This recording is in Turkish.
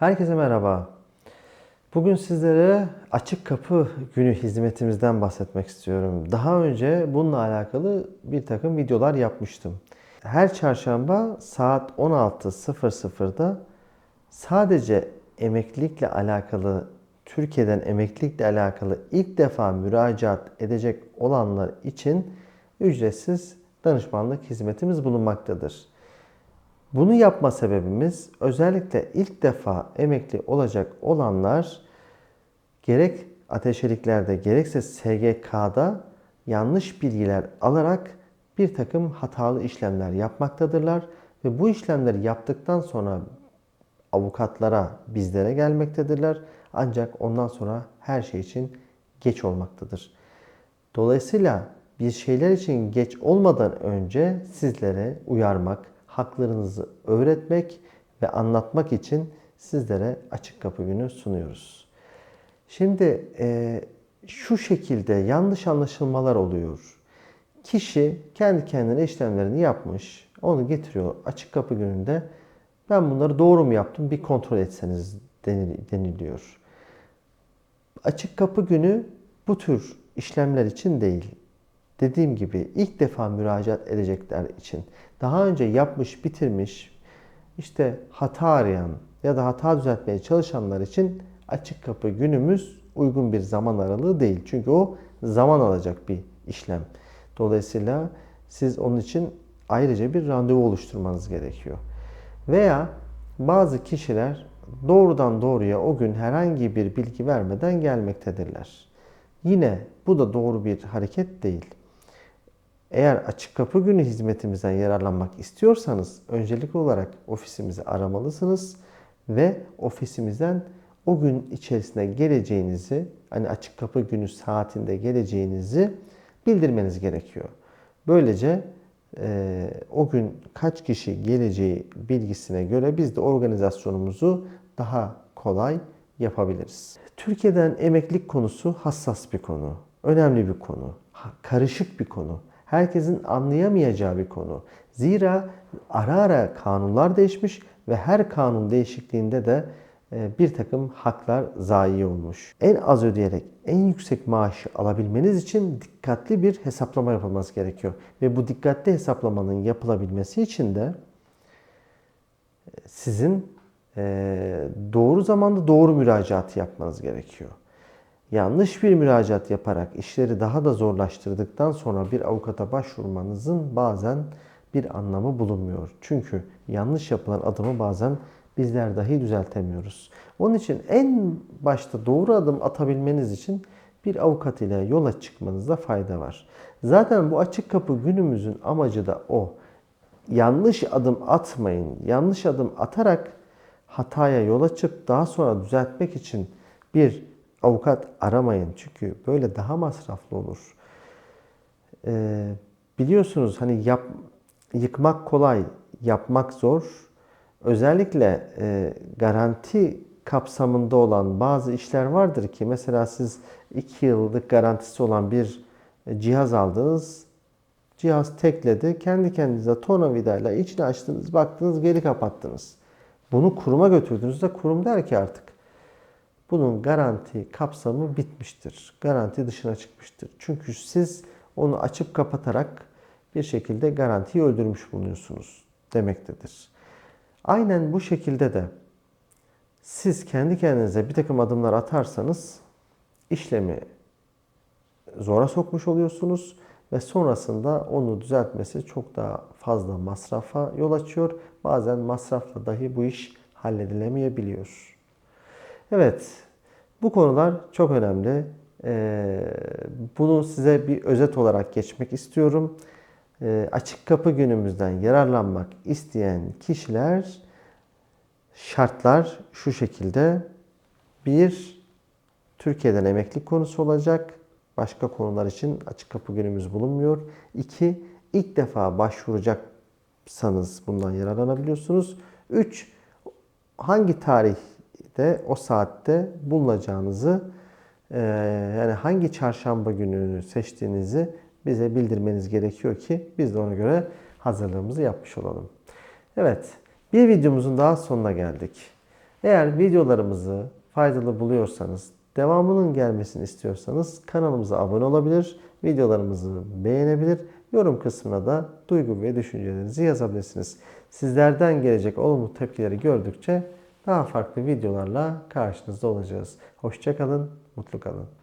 Herkese merhaba. Bugün sizlere açık kapı günü hizmetimizden bahsetmek istiyorum. Daha önce bununla alakalı bir takım videolar yapmıştım. Her çarşamba saat 16.00'da sadece emeklilikle alakalı, Türkiye'den emeklilikle alakalı ilk defa müracaat edecek olanlar için ücretsiz danışmanlık hizmetimiz bulunmaktadır. Bunu yapma sebebimiz özellikle ilk defa emekli olacak olanlar gerek ateşeliklerde gerekse SGK'da yanlış bilgiler alarak bir takım hatalı işlemler yapmaktadırlar ve bu işlemleri yaptıktan sonra avukatlara, bizlere gelmektedirler. Ancak ondan sonra her şey için geç olmaktadır. Dolayısıyla bir şeyler için geç olmadan önce sizlere uyarmak, haklarınızı öğretmek ve anlatmak için sizlere açık kapı günü sunuyoruz. Şimdi e, şu şekilde yanlış anlaşılmalar oluyor. Kişi kendi kendine işlemlerini yapmış, onu getiriyor açık kapı gününde. Ben bunları doğru mu yaptım bir kontrol etseniz deniliyor. Açık kapı günü bu tür işlemler için değil. Dediğim gibi ilk defa müracaat edecekler için daha önce yapmış, bitirmiş, işte hata arayan ya da hata düzeltmeye çalışanlar için açık kapı günümüz uygun bir zaman aralığı değil. Çünkü o zaman alacak bir işlem. Dolayısıyla siz onun için ayrıca bir randevu oluşturmanız gerekiyor. Veya bazı kişiler doğrudan doğruya o gün herhangi bir bilgi vermeden gelmektedirler. Yine bu da doğru bir hareket değil. Eğer açık kapı günü hizmetimizden yararlanmak istiyorsanız öncelikli olarak ofisimizi aramalısınız ve ofisimizden o gün içerisinde geleceğinizi, hani açık kapı günü saatinde geleceğinizi bildirmeniz gerekiyor. Böylece e, o gün kaç kişi geleceği bilgisine göre biz de organizasyonumuzu daha kolay yapabiliriz. Türkiye'den emeklilik konusu hassas bir konu, önemli bir konu, karışık bir konu herkesin anlayamayacağı bir konu. Zira ara ara kanunlar değişmiş ve her kanun değişikliğinde de e, bir takım haklar zayi olmuş. En az ödeyerek en yüksek maaşı alabilmeniz için dikkatli bir hesaplama yapılması gerekiyor. Ve bu dikkatli hesaplamanın yapılabilmesi için de e, sizin e, doğru zamanda doğru müracaatı yapmanız gerekiyor yanlış bir müracaat yaparak işleri daha da zorlaştırdıktan sonra bir avukata başvurmanızın bazen bir anlamı bulunmuyor. Çünkü yanlış yapılan adımı bazen bizler dahi düzeltemiyoruz. Onun için en başta doğru adım atabilmeniz için bir avukat ile yola çıkmanızda fayda var. Zaten bu açık kapı günümüzün amacı da o. Yanlış adım atmayın. Yanlış adım atarak hataya yol açıp daha sonra düzeltmek için bir avukat aramayın. Çünkü böyle daha masraflı olur. Ee, biliyorsunuz hani yap, yıkmak kolay, yapmak zor. Özellikle e, garanti kapsamında olan bazı işler vardır ki mesela siz 2 yıllık garantisi olan bir cihaz aldınız. Cihaz tekledi. Kendi kendinize tornavidayla içini açtınız, baktınız, geri kapattınız. Bunu kuruma götürdüğünüzde kurum der ki artık bunun garanti kapsamı bitmiştir. Garanti dışına çıkmıştır. Çünkü siz onu açıp kapatarak bir şekilde garantiyi öldürmüş bulunuyorsunuz demektedir. Aynen bu şekilde de siz kendi kendinize bir takım adımlar atarsanız işlemi zora sokmuş oluyorsunuz ve sonrasında onu düzeltmesi çok daha fazla masrafa yol açıyor. Bazen masrafla dahi bu iş halledilemeyebiliyor. Evet, bu konular çok önemli. Ee, bunu size bir özet olarak geçmek istiyorum. Ee, açık kapı günümüzden yararlanmak isteyen kişiler şartlar şu şekilde. Bir, Türkiye'den emeklilik konusu olacak. Başka konular için açık kapı günümüz bulunmuyor. İki, ilk defa başvuracaksanız bundan yararlanabiliyorsunuz. Üç, hangi tarih de o saatte bulunacağınızı e, yani hangi çarşamba gününü seçtiğinizi bize bildirmeniz gerekiyor ki biz de ona göre hazırlığımızı yapmış olalım. Evet bir videomuzun daha sonuna geldik. Eğer videolarımızı faydalı buluyorsanız, devamının gelmesini istiyorsanız kanalımıza abone olabilir, videolarımızı beğenebilir, yorum kısmına da duygu ve düşüncelerinizi yazabilirsiniz. Sizlerden gelecek olumlu tepkileri gördükçe daha farklı videolarla karşınızda olacağız. Hoşçakalın, mutlu kalın.